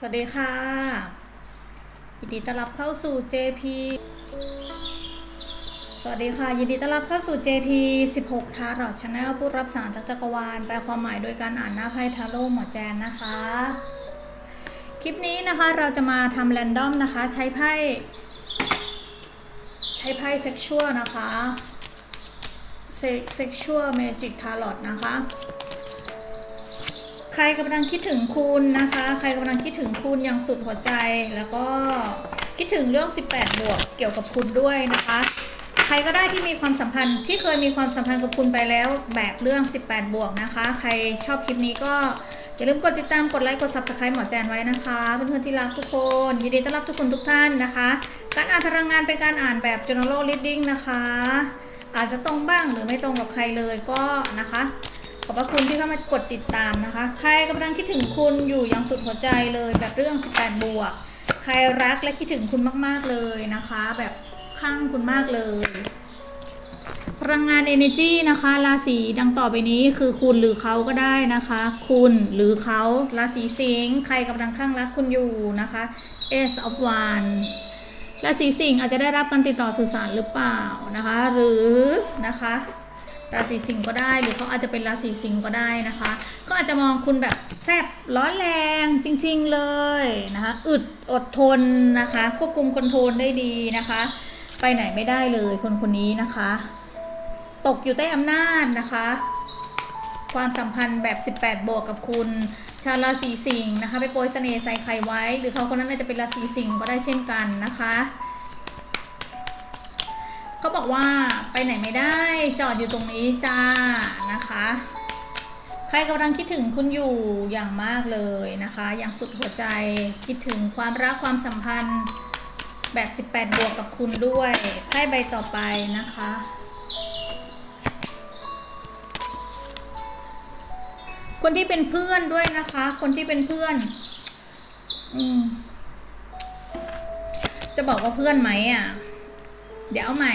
สวัสดีค่ะยินดีต้อนรับเข้าสู่ JP สวัสดีค่ะ ยินดีต้อนรับเข้าสู่ JP 16 ทาร์ o ช Channel ผู้รับสารจากจักรวาล แปลความหมายโดยการอ่านหน้าไพ่ทาโร่หมอแจนนะคะ คลิปนี้นะคะเราจะมาทำแรนดอมนะคะ ใช้ไพ่ใช้ไพ่เซ็กชวลนะคะเซ็กชวลเมจิกทาร์ o นะคะ รกำลังคิดถึงคุณนะคะ ใครกำลังคิดถึงคุณอย่างสุดหัวใจ แล้วก็คิดถึงเรื่อง 18 บวกเกี่ยวกับคุณด้วยนะคะ ใครก็ได้ที่มีความสัมพันธ์ที่เคยมีความสัมพันธ์กับคุณไปแล้วแบบเรื่อง 18 บวกนะคะ ใครชอบคลิปนี้ก็อย่าลืมกดติดตาม กดไลค์ กด subscribe หมอแจนไว้นะคะ เพื่อนๆที่รักทุกคน ยินดีต้อนรับทุกคนทุกท่านนะคะ การอ่านพลังงานเป็นการอ่านแบบ general reading นะคะ อาจจะตรงบ้างหรือไม่ตรงกับใครเลยก็นะคะ อบพระคุณที่เข้ามากดติดตามนะคะ ใครกำลังคิดถึงคุณอยู่อย่างสุดหัวใจเลยแบบเรื่อง 18 บวก ใครรักและคิดถึงคุณมากๆเลยนะคะ แบบข้างคุณมากเลยพลังงาน energy นะคะราศีดังต่อไปนี้คือคุณหรือเขาก็ได้นะคะ คุณหรือเขาราศีสิงห์ใครกำลังข้างรักคุณอยู่นะคะ as of Wands ราศีสิงห์อาจจะได้รับการติดต่อสื่อสารหรือเปล่านะคะ หรือนะคะ ราศีสิงห์ก็ได้หรือเขาอาจจะเป็นราศีสิงห์ก็ได้นะคะก็อาจจะมองคุณแบบแซบร้อนแรงจริง ๆเลยนะคะอึดอดทนนะคะ ควบคุมคอนโทรลได้ดีนะคะ ไปไหนไม่ได้เลยคนคนนี้นะคะ ตกอยู่ใต้อำนาจนะคะ ความสัมพันธ์แบบ 18 บวกกับคุณชาวราศีสิงห์นะคะ ไปโปรยเสน่ห์ใส่ใครไว้ หรือเขาคนนั้นอาจจะเป็นราศีสิงห์ก็ได้เช่นกันนะคะ เขาบอกว่าไปไหนไม่ได้จอดอยู่ตรงนี้จ้านะคะ ใครกำลังคิดถึงคุณอยู่อย่างมากเลยนะคะ อย่างสุดหัวใจคิดถึงความรักความสัมพันธ์แบบ 18 บวกกับคุณด้วยไพ่ใบต่อไปนะคะคนที่เป็นเพื่อนด้วยนะคะ คนที่เป็นเพื่อนอืมจะบอกว่าเพื่อนไหมอะ เดี๋ยวเอาใหม่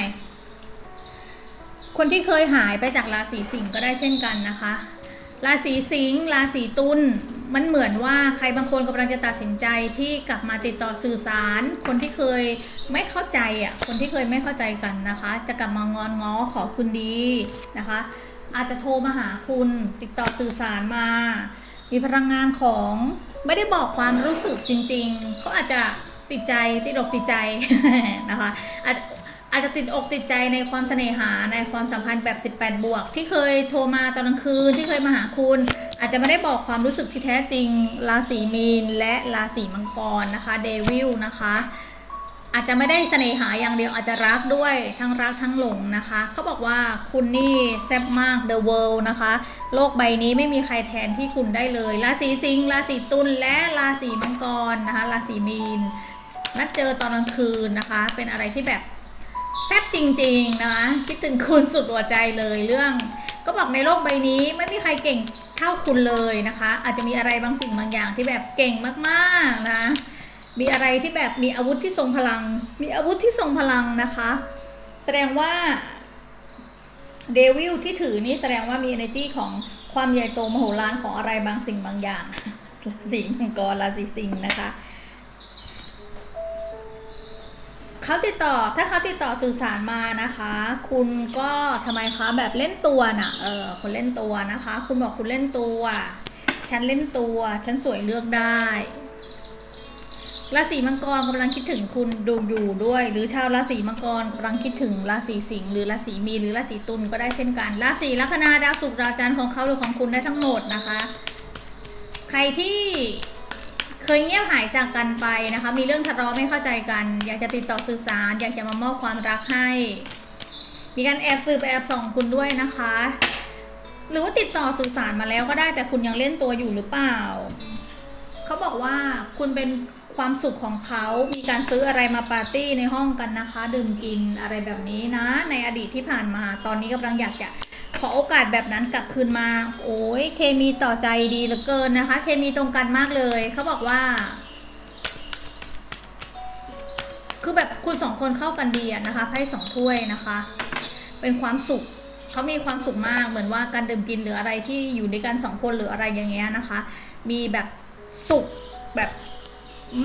คนที่เคยหายไปจากราศีสิงห์ก็ได้เช่นกันนะคะ ราศีสิงห์ราศีตุลมันเหมือนว่าใครบางคนกำลังจะตัดสินใจที่กลับมาติดต่อสื่อสาร คนที่เคยไม่เข้าใจอะคนที่เคยไม่เข้าใจกันนะคะ จะกลับมางอนง้อขอคืนดีนะคะ อาจจะโทรมาหาคุณติดต่อสื่อสารมา มีพลังงานของไม่ได้บอกความรู้สึกจริง ๆเขาอาจจะติดใจติดอกติดใจนะคะอาจจะ อาจจะติดอกติดใจในความเสน่หาในความสัมพันธ์แบบ 18 บวก ที่เคยโทรมาตอนกลางคืนที่เคยมาหาคุณ อาจจะไม่ได้บอกความรู้สึกที่แท้จริงราศีมีนและราศีมังกรนะคะเดวิลนะคะอาจจะไม่ได้เสน่หาอย่างเดียวอาจจะรักด้วยทั้งรักทั้งหลงนะคะ เขาบอกว่าคุณนี่แซ่บมาก The World นะคะ โลกใบนี้ไม่มีใครแทนที่คุณได้เลยราศีสิงห์ราศีตุลและราศีมังกรนะคะราศีมีนนัดเจอตอนกลางคืนนะคะ เป็นอะไรที่แบบ แซ่บจริงๆนะคะคิดถึงคุณสุดหัวใจเลยเรื่อง ก็บอกในโลกใบนี้ไม่มีใครเก่งเท่าคุณเลยนะคะ อาจจะมีอะไรบางสิ่งบางอย่างที่แบบเก่งมากๆนะมีอะไรที่แบบมีอาวุธที่ทรงพลัง มีอาวุธที่ทรงพลังนะคะ แสดงว่าเดวิลที่ถือนี่แสดงว่ามี energy ของความใหญ่โตมโหฬารของอะไรบางสิ่งบางอย่างราศีมังกรราศีสิงห์นะคะ เขาติดต่อถ้าเขาติดต่อสื่อสารมานะคะ คุณก็ทำไมคะแบบเล่นตัวน่ะเออคนเล่นตัวนะคะ คุณบอกคุณเล่นตัวฉันเล่นตัวฉันสวยเลือกได้ราศีมังกรกำลังคิดถึงคุณดูอยู่ด้วย หรือชาวราศีมังกรกำลังคิดถึงราศีสิงห์หรือราศีมีหรือราศีตุลก็ได้เช่นกัน ราศีลัคนาดาวศุกร์ดาวจันทร์ของเขาหรือของคุณได้ทั้งหมดนะคะ ใครที่ เคยเงียบหายจากกันไปนะคะ มีเรื่องทะเลาะไม่เข้าใจกัน อยากจะติดต่อสื่อสาร อยากจะมามอบความรักให้ มีการแอบสืบไปแอบส่องคุณด้วยนะคะ หรือว่าติดต่อสื่อสารมาแล้วก็ได้แต่คุณยังเล่นตัวอยู่หรือเปล่า เขาบอกว่าคุณเป็นความสุขของเขา มีการซื้ออะไรมาปาร์ตี้ในห้องกันนะคะ ดื่มกินอะไรแบบนี้นะ ในอดีตที่ผ่านมา ตอนนี้กำลังอยากจะ ขอโอกาสแบบนั้นกลับคืนมา โอ้ยเคมีต่อใจดีเหลือเกินนะคะ เคมีตรงกันมากเลย เขาบอกว่า คือแบบคุณสองคนเข้ากันดีอะนะคะไพ่สองถ้วยนะคะ เป็นความสุขเขามีความสุขมากเหมือนว่าการดื่มกินหรืออะไรที่อยู่ด้วยกันสองคนหรืออะไรอย่างเงี้ยนะคะ มีแบบสุขแบบ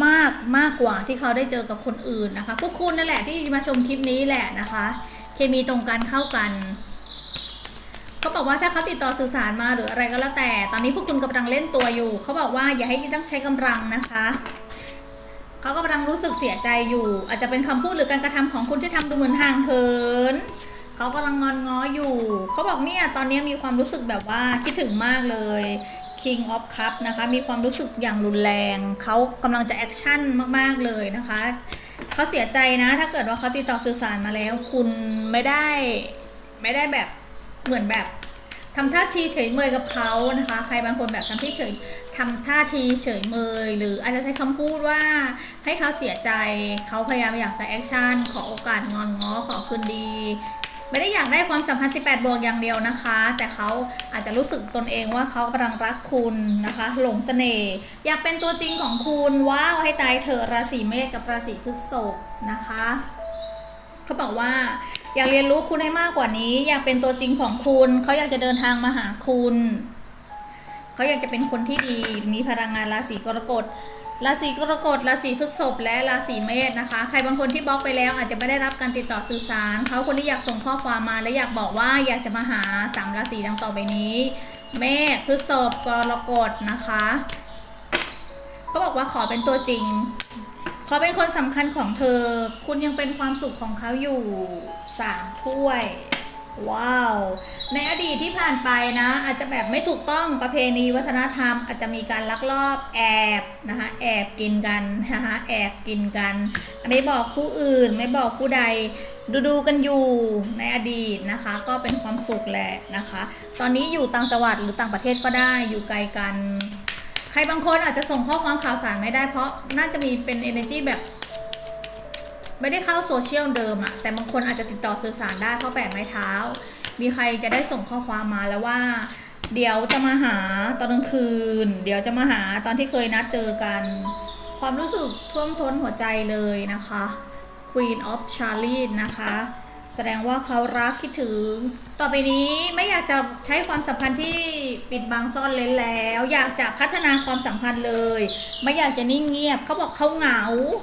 มากมากกว่าที่เขาได้เจอกับคนอื่นนะคะ พวกคุณนั่นแหละที่มาชมคลิปนี้แหละนะคะ เคมีตรงกันเข้ากัน เขาบอกว่าถ้าเขาติดต่อสื่อสารมาหรืออะไรก็แล้วแต่ ตอนนี้พวกคุณกำลังเล่นตัวอยู่ เขาบอกว่าอย่าให้ต้องใช้กำลังนะคะ เขากำลังรู้สึกเสียใจอยู่ อาจจะเป็นคำพูดหรือการกระทำของคุณที่ทำดูเหมือนห่างเหินเขากำลังงอนง้ออยู่ เขาบอกเนี่ยตอนนี้มีความรู้สึกแบบว่าคิดถึงมากเลย King of Cup นะคะ มีความรู้สึกอย่างรุนแรง เขากำลังจะแอคชั่นมาก ๆ เลยนะคะ เขาเสียใจนะ ถ้าเกิดว่าเขาติดต่อสื่อสารมาแล้ว คุณไม่ได้ไม่ได้แบบ เหมือนแบบทำท่าทีเฉยเมยกับเขานะคะ ใครบางคนแบบทำที่เฉยทำท่าทีเฉยเมย หรืออาจจะใช้คำพูดว่าให้เขาเสียใจเขาพยายามอยากจะแอคชั่นขอโอกาสงอนง้อขอคืนดีไม่ได้อยากได้ความสัมพันธ์ 18 บวกอย่างเดียวนะคะ แต่เขาอาจจะรู้สึกตนเองว่าเขากำลังรักคุณนะคะ หลงเสน่ห์ อยากเป็นตัวจริงของคุณ ว้าวให้ตายเถอะราศีเมษกับราศีพฤษภนะคะ เขาบอกว่า อยากเรียนรู้คุณให้มากกว่านี้ อยากเป็นตัวจริงของคุณ เขาอยากจะเดินทางมาหาคุณ เขาอยากจะเป็นคนที่ดี มีพลังงานราศีกรกฎ ราศีกรกฎ ราศีพฤษภและราศีเมษนะคะ ใครบางคนที่บล็อกไปแล้วอาจจะไม่ได้รับการติดต่อสื่อสาร เขาคนที่อยากส่งข้อความมาและอยากบอกว่าอยากจะมาหาสามราศีดังต่อไปนี้ เมษ พฤษภ กรกฎนะคะเขาบอกว่าขอเป็นตัวจริง ขอเป็นคนสำคัญของเธอ คุณยังเป็นความสุขของเขาอยู่สามถ้วย ว้าว ในอดีตที่ผ่านไปนะ อาจจะแบบไม่ถูกต้องประเพณีวัฒนธรรม อาจจะมีการลักลอบแอบนะคะแอบกินกันนะคะแอบกินกัน ไม่บอกผู้อื่น ไม่บอกผู้ใดดูดูกันอยู่ในอดีตนะคะ ก็เป็นความสุขแหละนะคะ ตอนนี้อยู่ต่างจังหวัดหรือต่างประเทศก็ได้อยู่ไกลกัน ใครบางคนอาจจะส่งข้อความข่าวสารไม่ได้เพราะน่าจะมีเป็น energy แบบ ไม่ได้เข้าโซเชียลเดิมอะแต่บางคนอาจจะติดต่อสื่อสารได้เพราะแปะไม้เท้า มีใครจะได้ส่งข้อความมาแล้วว่า เดี๋ยวจะมาหาตอนกลางคืน เดี๋ยวจะมาหาตอนที่เคยนัดเจอกัน ความรู้สึกท่วมท้นหัวใจเลยนะคะ Queen of Charlotte นะคะ แสดงว่าเขารักคิดถึง ต่อไปนี้ไม่อยากจะใช้ความสัมพันธ์ที่ปิดบังซ่อนเล้นแล้ว อยากจะพัฒนาความสัมพันธ์เลย ไม่อยากจะนิ่งเงียบ เขาบอกเขาเหงา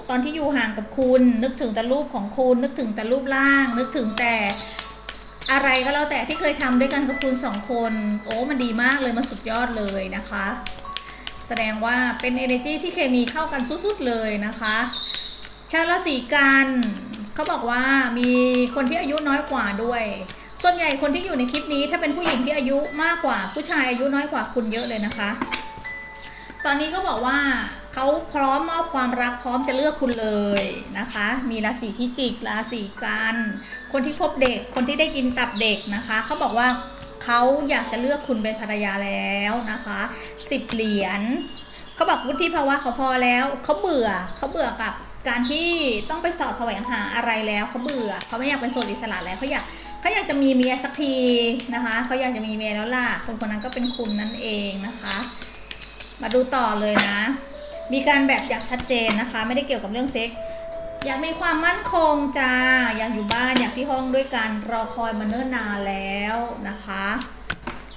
ตอนที่อยู่ห่างกับคุณ นึกถึงแต่รูปของคุณ นึกถึงแต่รูปร่าง นึกถึงแต่อะไรก็แล้วแต่ที่เคยทำด้วยกันกับคุณสองคน โอ้มันดีมากเลยมันสุดยอดเลยนะคะ แสดงว่าเป็น energy ที่เคมีเข้ากันสุดๆเลยนะคะ ชาวราศีกัน เขาบอกว่ามีคนที่อายุน้อยกว่าด้วย ส่วนใหญ่คนที่อยู่ในคลิปนี้ ถ้าเป็นผู้หญิงที่อายุมากกว่า ผู้ชายอายุน้อยกว่าคุณเยอะเลยนะคะ ตอนนี้ก็บอกว่าเขาพร้อมมอบความรักพร้อมจะเลือกคุณเลยนะคะ มีราศีพิจิก ราศีกันคนที่คบเด็ก คนที่ได้กินตับเด็กนะคะเขาบอกว่าเขาอยากจะเลือกคุณเป็นภรรยาแล้วนะคะสิบเหรียญเขาบอกวุฒิภาวะเขาพอแล้วเขาเบื่อเขาเบื่อกับ การที่ต้องไปสอบแสวงหาอะไรแล้วเขาเบื่อเขาไม่อยากเป็นโสดอิสระแล้วเขาอยากเขาอยากจะมีเมียสักทีนะคะเขาอยากจะมีเมียแล้วล่ะคนคนนั้นก็เป็นคุณนั่นเองนะคะ มาดูต่อเลยนะ มีการแบบอยากชัดเจนนะคะ ไม่ได้เกี่ยวกับเรื่องเซ็กอยากมีความมั่นคงจ้าอยากอยู่บ้านอยากที่ห้องด้วยกันรอคอยมาเนิ่นนานแล้วนะคะ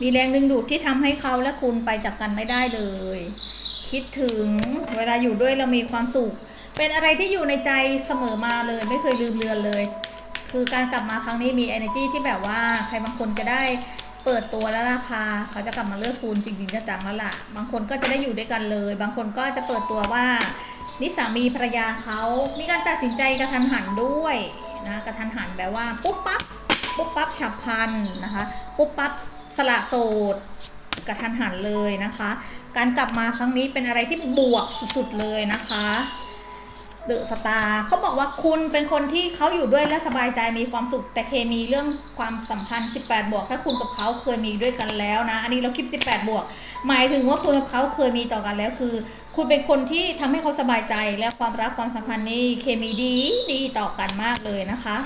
มีแรงดึงดูดที่ทำให้เขาและคุณไปจากกันไม่ได้เลย คิดถึงเวลาอยู่ด้วยเรามีความสุข เป็นอะไรที่อยู่ในใจเสมอมาเลยไม่เคยลืมเลือนเลย คือการกลับมาครั้งนี้มี energy ที่แบบว่าใครบางคนจะได้เปิดตัวแล้วราคาเขาจะกลับมาเลือกคุณจริงๆจะจังแล้วล่ะ บางคนก็จะได้อยู่ด้วยกันเลย บางคนก็จะเปิดตัวว่านี่สามีภรรยาเขามีการตัดสินใจกระทันหันด้วยนะกระทันหันแบบว่าปุ๊บปั๊บปุ๊บปั๊บฉับพลันนะคะปุ๊บปั๊บสละโสดกระทันหันเลยนะคะ การกลับมาครั้งนี้เป็นอะไรที่บวกสุดๆเลยนะคะ เดอะสตาร์เขาบอกว่าคุณเป็นคนที่เขาอยู่ด้วยและสบายใจมีความสุข แต่เคมีเรื่องความสัมพันธ์ 18 บวก ถ้าคุณกับเขาเคยมีด้วยกันแล้วนะ อันนี้เราคิด18 บวก หมายถึงว่าคุณกับเขาเคยมีต่อกันแล้วคือ คุณเป็นคนที่ทำให้เขาสบายใจและความรักความสัมพันธ์นี่เคมีดีดีต่อกันมากเลยนะคะ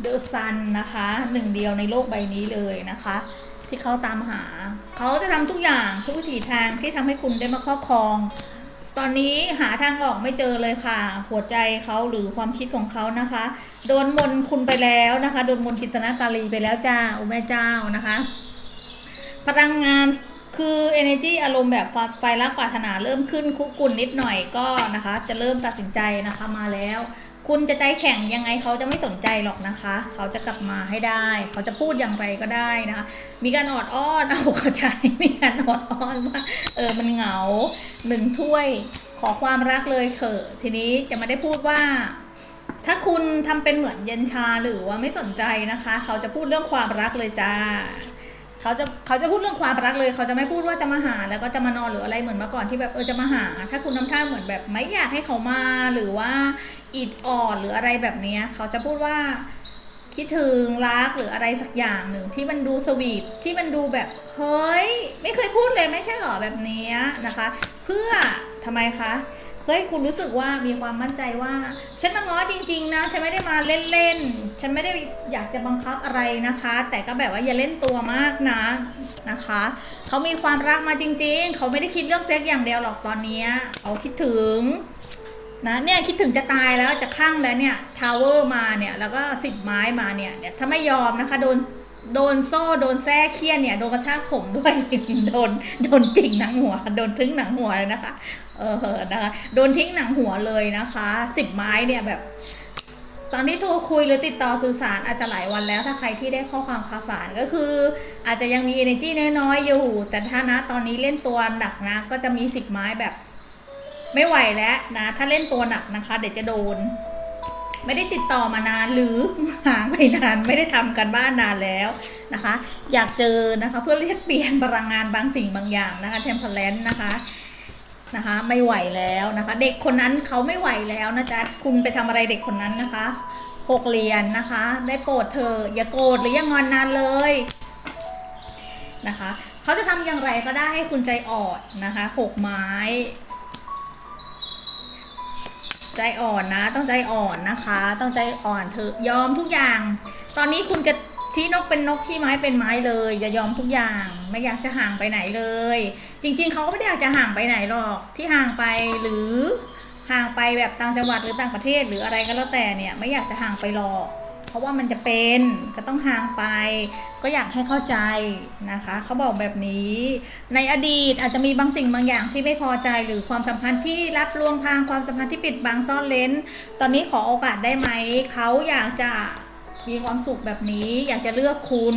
เดอะซันนะคะหนึ่งเดียวในโลกใบนี้เลยนะคะ ที่เขาตามหา เขาจะทำทุกอย่างทุกวิถีทางที่ทำให้คุณได้มาครอบครอง ตอนนี้หาทางออกไม่เจอเลยค่ะ หัวใจเขาหรือความคิดของเขานะคะ โดนมนต์คุณไปแล้วนะคะ โดนมนต์กิตนาการีไปแล้วจ้าโอ้แม่เจ้านะคะ พลังงานคือ energy อารมณ์แบบไฟรักปรารถนาเริ่มขึ้นคุกกุ่นนิดหน่อยก็นะคะ จะเริ่มตัดสินใจนะคะมาแล้ว คุณจะใจแข็งยังไงเขาจะไม่สนใจหรอกนะคะ เขาจะกลับมาให้ได้ เขาจะพูดอย่างไรก็ได้นะคะ มีการออดอ้อนเอาเข้าใจมีการออดอ้อนว่าเออมันเหงา หนึ่งถ้วยขอความรักเลยเถอะทีนี้จะไม่ได้พูดว่า ถ้าคุณทำเป็นเหมือนเย็นชาหรือว่าไม่สนใจนะคะ เขาจะพูดเรื่องความรักเลยจ้าเขาจะเขาจะพูดเรื่องความรักเลย เขาจะไม่พูดว่าจะมาหาแล้วก็จะมานอนหรืออะไรเหมือนเมื่อก่อนที่แบบเออจะมาหา ถ้าคุณทำท่าเหมือนแบบไม่อยากให้เขามาหรือว่าอิดออดหรืออะไรแบบนี้เขาจะพูดว่า คิดถึงรักหรืออะไรสักอย่างหนึ่งที่มันดูสวีทที่มันดูแบบเฮ้ยไม่เคยพูดเลยไม่ใช่หรอแบบนี้นะคะ เพื่อทำไมคะเฮ้ยคุณรู้สึกว่ามีความมั่นใจว่า ฉันมาง้อจริง ๆ นะ ฉันไม่ได้มาเล่นๆ ฉันไม่ได้อยากจะบังคับอะไรนะคะ แต่ก็แบบว่าอย่าเล่นตัวมากนะนะคะเขามีความรักมาจริง ๆเขาไม่ได้คิดเรื่องเซ็กอย่างเดียวหรอกตอนนี้เขาคิดถึง นะเนี่ยคิดถึงจะตายแล้วจะข้างแล้วเนี่ยทาวเวอร์มาเนี่ยแล้วก็สิบไม้มาเนี่ยเนี่ยถ้าไม่ยอมนะคะโดนโดนโซ่โดนแส้เคี่ยนเนี่ยโดนกระชากผมด้วยโดนโดนจิงหนังหัว โดนทึ้งหนังหัวเลยนะคะเออนะคะโดนทิ้งหนังหัวเลยนะคะสิบไม้เนี่ยแบบ ตอนที่โทรคุยหรือติดต่อสื่อสารอาจจะหลายวันแล้วถ้าใครที่ได้ข้อความข่าวสารก็คือ อาจจะยังมี energy น้อยๆอยู่ แต่ถ้านะตอนนี้เล่นตัวหนักนะก็จะมีสิบไม้แบบ ไม่ไหวแล้วนะ ถ้าเล่นตัวหนักนะคะ เดี๋ยวจะโดน ไม่ได้ติดต่อมานานหรือห่างไปนานไม่ได้ทำกันบ้านนานแล้วนะคะ อยากเจอนะคะเพื่อเรียกเปลี่ยนพลังงานบางสิ่งบางอย่างนะคะเทมเพลนนะคะนะคะ ไม่ไหวแล้วนะคะ เด็กคนนั้นเขาไม่ไหวแล้วนะจ๊ะคุณไปทำอะไรเด็กคนนั้นนะคะหกเหรียญนนะคะ ได้โปรดเธออย่าโกรธหรืออย่างอนนานเลยนะคะ เขาจะทำอย่างไรก็ได้ให้คุณใจอ่อนนะคะหกไม้ ใจอ่อนนะ ต้องใจอ่อนนะคะ ต้องใจอ่อนเถอะยอมทุกอย่าง ตอนนี้คุณจะชี้นกเป็นนกชี้ไม้เป็นไม้เลยอย่ายอมทุกอย่าง ไม่อยากจะห่างไปไหนเลย จริง ๆเขาก็ไม่ได้อยากจะห่างไปไหนหรอกที่ห่างไปหรือห่างไปแบบต่างจังหวัดหรือต่างประเทศหรืออะไรก็แล้วแต่เนี่ย ไม่อยากจะห่างไปหรอก เพราะว่ามันจะเป็นก็ต้องห่างไป ก็อยากให้เข้าใจนะคะเขาบอกแบบนี้ ในอดีตอาจจะมีบางสิ่งบางอย่างที่ไม่พอใจหรือความสัมพันธ์ที่ลัดลวงพางความสัมพันธ์ที่ปิดบังซ่อนเลนตอนนี้ขอโอกาสได้ไหมเขาอยากจะมีความสุขแบบนี้อยากจะเลือกคุณ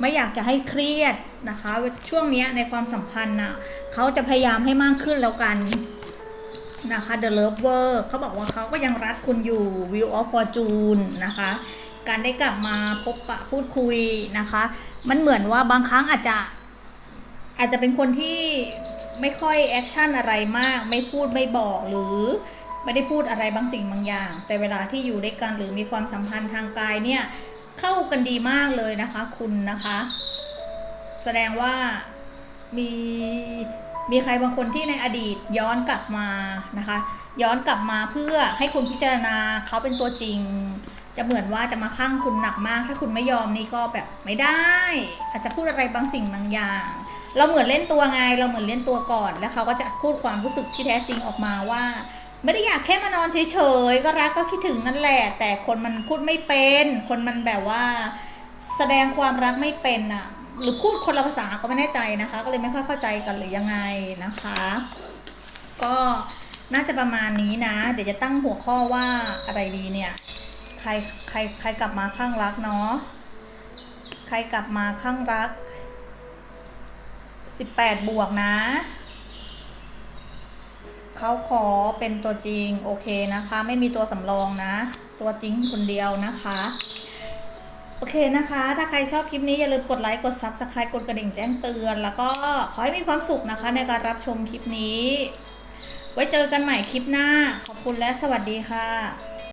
ไม่อยากจะให้เครียดนะคะ ช่วงนี้ในความสัมพันธ์น่ะเขาจะพยายามให้มากขึ้นแล้วกันนะคะ The Lover เขาบอกว่าเขาก็ยังรักคุณอยู่ View of Fortune นะคะ การได้กลับมาพบปะพูดคุยนะคะ มันเหมือนว่าบางครั้งอาจจะอาจจะเป็นคนที่ไม่ค่อยแอคชั่นอะไรมาก ไม่พูดไม่บอกหรือไม่ได้พูดอะไรบางสิ่งบางอย่าง แต่เวลาที่อยู่ด้วยกันหรือมีความสัมพันธ์ทางกายเนี่ยเข้ากันดีมากเลยนะคะคุณนะคะ แสดงว่ามีมีใครบางคนที่ในอดีตย้อนกลับมานะคะ ย้อนกลับมาเพื่อให้คุณพิจารณาเขาเป็นตัวจริง จะเหมือนว่าจะมาข้างคุณหนักมาก ถ้าคุณไม่ยอมนี่ก็แบบไม่ได้ อาจจะพูดอะไรบางสิ่งบางอย่าง เราเหมือนเล่นตัวไง เราเหมือนเล่นตัวก่อน แล้วเขาก็จะพูดความรู้สึกที่แท้จริงออกมาว่า ไม่ได้อยากแค่มานอนเฉยๆก็รักก็คิดถึงนั่นแหละ แต่คนมันพูดไม่เป็น คนมันแบบว่า แสดงความรักไม่เป็นอะหรือพูดคนละภาษาก็ไม่แน่ใจนะคะ ก็เลยไม่ค่อยเข้าใจกันหรือยังไงนะคะ ก็น่าจะประมาณนี้นะ เดี๋ยวจะตั้งหัวข้อว่าอะไรดีเนี่ย ใครใครใครกลับมาข้างรักเนาะใครกลับมาข้างรักสิบแปดบวกนะเขาขอเป็นตัวจริงโอเคนะคะ ไม่มีตัวสำรองนะ ตัวจริงคนเดียวนะคะโอเคนะคะ ถ้าใครชอบคลิปนี้อย่าลืมกดไลค์กด Subscribe กดกระดิ่งแจ้งเตือน แล้วก็ขอให้มีความสุขนะคะในการรับชมคลิปนี้ ไว้เจอกันใหม่คลิปหน้า ขอบคุณและสวัสดีค่ะ